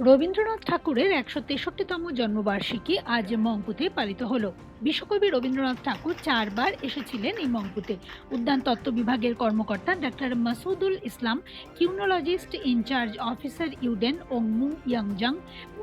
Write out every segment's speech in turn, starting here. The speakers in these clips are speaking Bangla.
রবীন্দ্রনাথ ঠাকুরের একশো তেষট্টিতম জন্মবার্ষিকী আজ মঙ্কুতে পালিত হলো। বিশ্বকবি রবীন্দ্রনাথ ঠাকুর চারবার এসেছিলেন এই মঙ্কুতে। উদ্যান তত্ত্ব বিভাগের কর্মকর্তা doctor Masudul Islam, quinologist incharge officer ইউডেন ও মু ইয়াংজাং,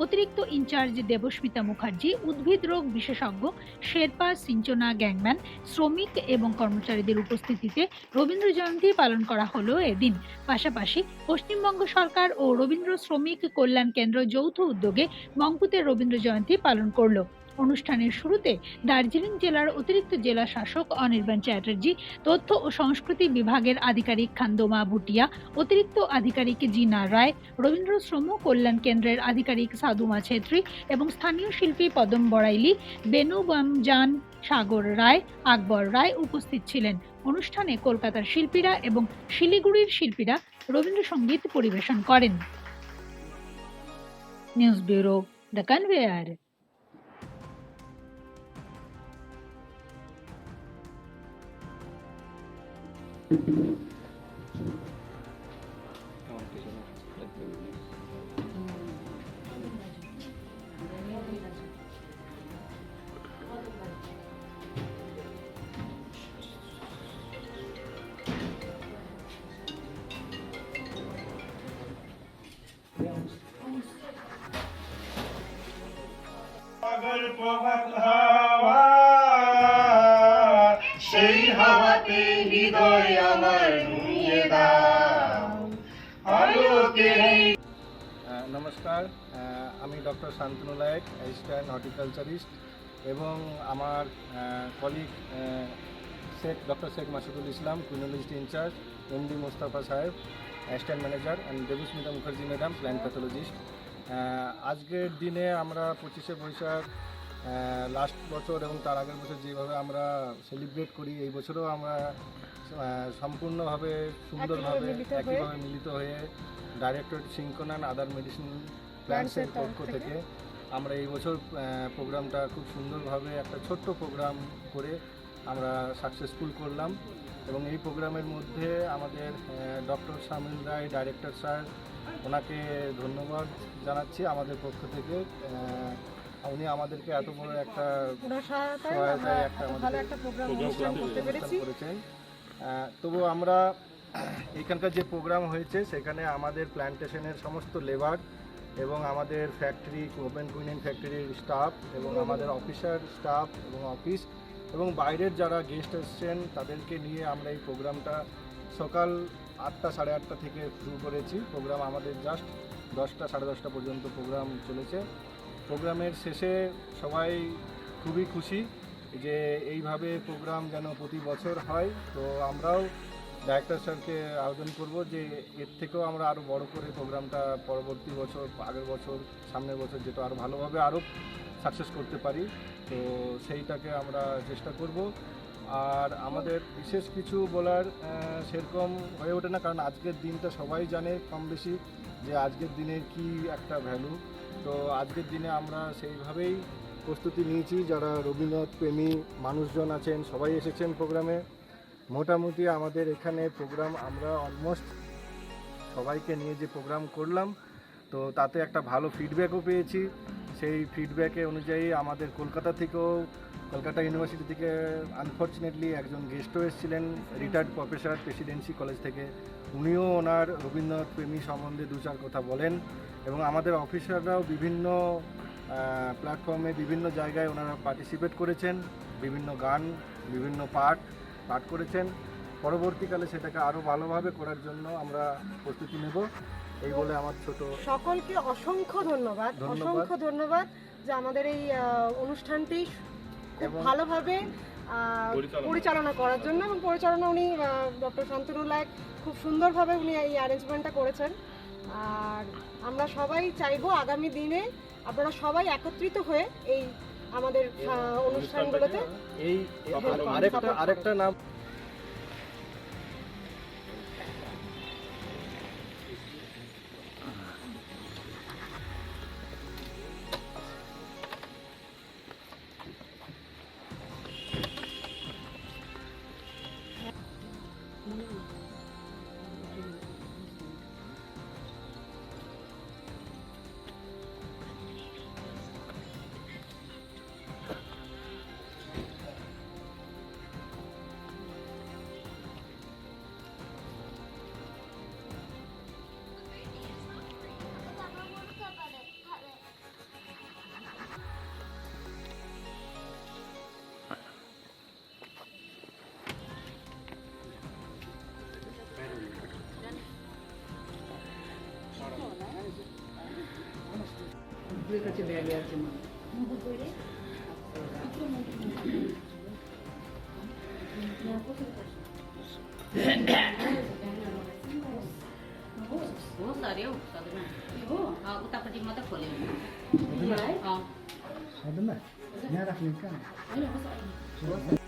অতিরিক্ত ইনচার্জ দেবস্মিতা মুখার্জি, উদ্ভিদ রোগ বিশেষজ্ঞ শেরপা সিঞ্চনা গ্যাংম্যান, শ্রমিক এবং কর্মচারীদের উপস্থিতিতে রবীন্দ্র জয়ন্তী পালন করা হলো এদিন। পাশাপাশি পশ্চিমবঙ্গ সরকার ও রবীন্দ্র শ্রমিক কল্যাণ কেন্দ্র যৌথ উদ্যোগে মঙ্কুতে রবীন্দ্র জয়ন্তী পালন করল। অনুষ্ঠানের শুরুতে দার্জিলিং জেলার অতিরিক্ত জেলা শাসক অনির্বাণ চ্যাটার্জি, তথ্য ও সংস্কৃতি বিভাগের আধিকারিক খান্দোমা ভুটিয়া, অতিরিক্ত আধিকারিক জিনা রায়, রবীন্দ্র শ্রম কল্যাণ কেন্দ্রের আধিকারিক সাধুমা ছেত্রী এবং স্থানীয় শিল্পী পদম বড়াইলি বেনু বামজান সাগর রায়, আকবর রায় উপস্থিত ছিলেন। অনুষ্ঠানে কলকাতার শিল্পীরা এবং শিলিগুড়ির শিল্পীরা রবীন্দ্রসঙ্গীত পরিবেশন করেন। News bureau the conveyor. হৃদয় আমি doctor Shantanu Layek assistant horticulturist এবং আমার colleague Sheikh doctor Sheikh Masudul Islam quinologist incharge MD Mostafa সাহেব assistant manager and Debasmita Mukherjee madam plant pathologist আজকের দিনে আমরা পঁচিশে বৈশাখ লাস্ট বছর এবং তার আগের বছর যেভাবে আমরা সেলিব্রেট করি এই বছরও আমরা সম্পূর্ণভাবে সুন্দরভাবে মিলিত হয়ে- একইভাবে মিলিত হয়ে ডাইরেক্টর সিঙ্কোনান আদার মেডিসিন প্ল্যান্টসের পক্ষ থেকে। আমরা এই বছর প্রোগ্রামটা খুব সুন্দরভাবে একটা ছোট্ট প্রোগ্রাম করে আমরা সাকসেসফুল করলাম এবং এই প্রোগ্রামের মধ্যে আমাদের ডক্টর শামিল রায় ডাইরেক্টর স্যার ওনাকে ধন্যবাদ জানাচ্ছি আমাদের পক্ষ থেকে। উনি আমাদেরকে এত বড় একটা সহায়তায় একটা করেছেন। তবু আমরা এখানকার যে প্রোগ্রাম হয়েছে সেখানে আমাদের প্ল্যান্টেশনের সমস্ত লেবার এবং আমাদের ফ্যাক্টরি ওপেন কুইনিং ফ্যাক্টরির স্টাফ এবং আমাদের অফিসার স্টাফ এবং অফিস এবং বাইরের যারা গেস্ট এসছেন, তাদেরকে নিয়ে আমরা এই প্রোগ্রামটা সকাল আটটা সাড়ে আটটা থেকে শুরু করেছি। প্রোগ্রাম আমাদের জাস্ট দশটা সাড়ে দশটা পর্যন্ত প্রোগ্রাম চলেছে। প্রোগ্রামের শেষে সবাই খুবই খুশি যে এইভাবে প্রোগ্রাম যেন প্রতি বছর হয়। তো আমরাও ডাইরেক্টর স্যারকে আবেদন করব যে এর থেকেও আমরা আরও বড় করে প্রোগ্রামটা পরবর্তী বছর, আগের বছর, সামনের বছর যেটা আরও ভালোভাবে আরও সাকসেস করতে পারি। তো সেইটাকে আমরা চেষ্টা করব। আর আমাদের বিশেষ কিছু বলার সেরকম হয়ে ওঠে না, কারণ আজকের দিনটা সবাই জানে কম বেশি যে আজকের দিনের কি একটা ভ্যালু তো আজকের দিনে আমরা সেইভাবেই প্রস্তুতি নিয়েছি। যারা রবীন্দ্রনাথ প্রেমী মানুষজন আছেন, সবাই এসেছেন প্রোগ্রামে। মোটামুটি আমাদের এখানে প্রোগ্রাম আমরা অলমোস্ট সবাইকে নিয়ে যে প্রোগ্রাম করলাম, তো তাতে একটা ভালো ফিডব্যাকও পেয়েছি। সেই ফিডব্যাকে অনুযায়ী আমাদের কলকাতা থেকেও, কলকাতা ইউনিভার্সিটি থেকে আনফর্চুনেটলি একজন গেস্টও এসেছিলেন রিটায়ার্ড প্রফেসর প্রেসিডেন্সি কলেজ থেকে। উনিও ওনার রবীন্দ্রনাথ প্রেমী সম্বন্ধে দু চার কথা বলেন এবং আমাদের অফিসাররাও বিভিন্ন প্ল্যাটফর্মে বিভিন্ন জায়গায় ওনারা পার্টিসিপেট করেছেন। বিভিন্ন গান, বিভিন্ন পাঠ। পাঠ করেছেন। পরবর্তীকালে সেটাকে আরও ভালোভাবে করার জন্য আমরা প্রস্তুতি নেব। এই বলে আমার ছোট সকলকে অসংখ্য ধন্যবাদ। অসংখ্য ধন্যবাদ যে আমাদের এই অনুষ্ঠানটি খুব এবং- ভালোভাবে পরিচালনা করার জন্য এবং পরিচালনা উনি ডক্টর শান্তনুল্লাহ খুব সুন্দরভাবে উনি এই অ্যারেঞ্জমেন্টটা করেছেন। আর আমরা সবাই চাইব আগামী দিনে আপনারা সবাই একত্রিত হয়ে এই আমাদের অনুষ্ঠানগুলোতে? এই আরেকটা আরেকটা নাম ঠাকুরের কাছে ব্যাগে আছে মা हो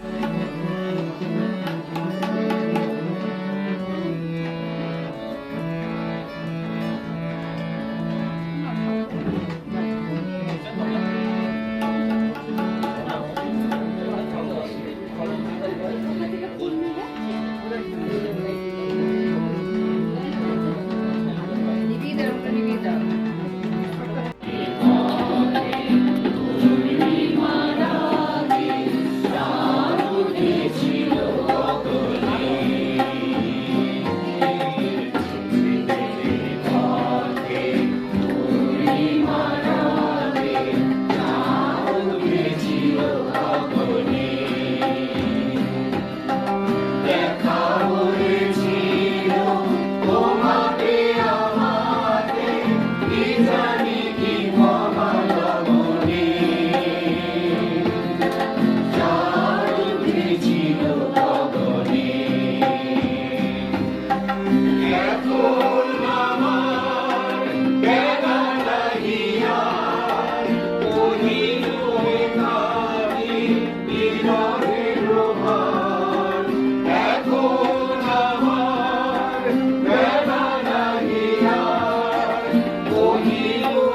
Mohilu.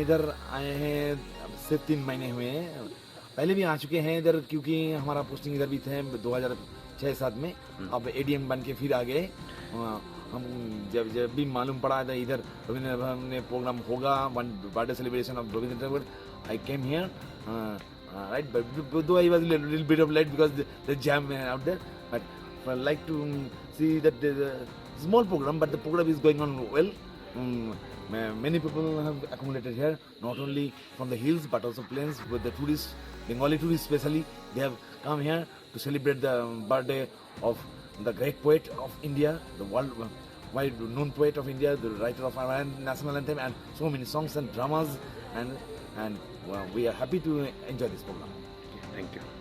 इधर आए हैं से तीन महीने हुए हैं। पहले भी आ चुके हैं इधर क्योंकि हमारा पोस्टिंग इधर भी थे दो हज़ार छः सात में। हम्म। अब ए डी एम बन के फिर आ गए। हम जब जब भी मालूम पड़ा था इधर रविंद्र भवन में प्रोग्राम होगा birthday celebration of Ravindra Bhavan I came here right though I was little bit of late because the jam out there but like to see that small programme but the programme is going on well um, many people have accumulated here not only from the hills but also plains with the tourists bengali tourists especially. They have come here to celebrate the um, birthday of the great poet of india the world wide known poet of india the writer of our national anthem and so many songs and dramas. And and well, we are happy to enjoy this program. Thank you.